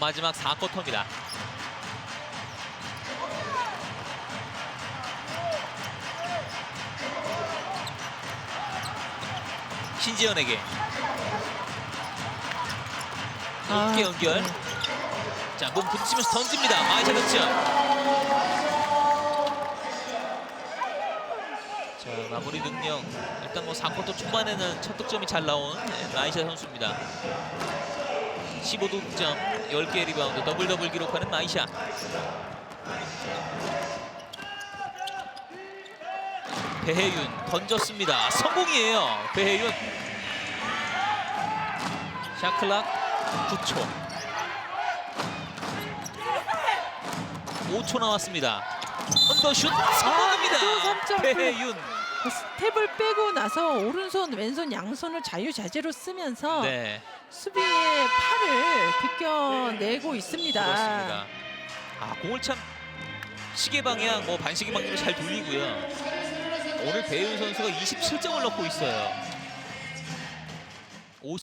마지막 4쿼터입니다. 신지연에게 아, 높게 연결. 네. 자, 몸 부딪히면서 던집니다. 마이샤 득점. 자, 마무리 능력. 일단 뭐 4쿼터 초반에는 첫 득점이 잘 나온 네, 마이샤 선수입니다. 15득점, 10개 리바운드, 더블 더블 기록하는 마이샤. 배혜윤 던졌습니다. 성공이에요. 배혜윤. 샤클락 9초. 5초 남았습니다. 언더슛 성공입니다. 아, 또 삼점. 배혜윤. 그 스텝을 빼고 나서 오른손 왼손 양손을 자유자재로 쓰면서 네, 팔을 비껴내고 있습니다. 그렇습니다. 아, 공을 참 시계 방향, 뭐 반시계 방향으로 잘 돌리고요. 오늘 배윤 선수가 27점을 넣고 있어요.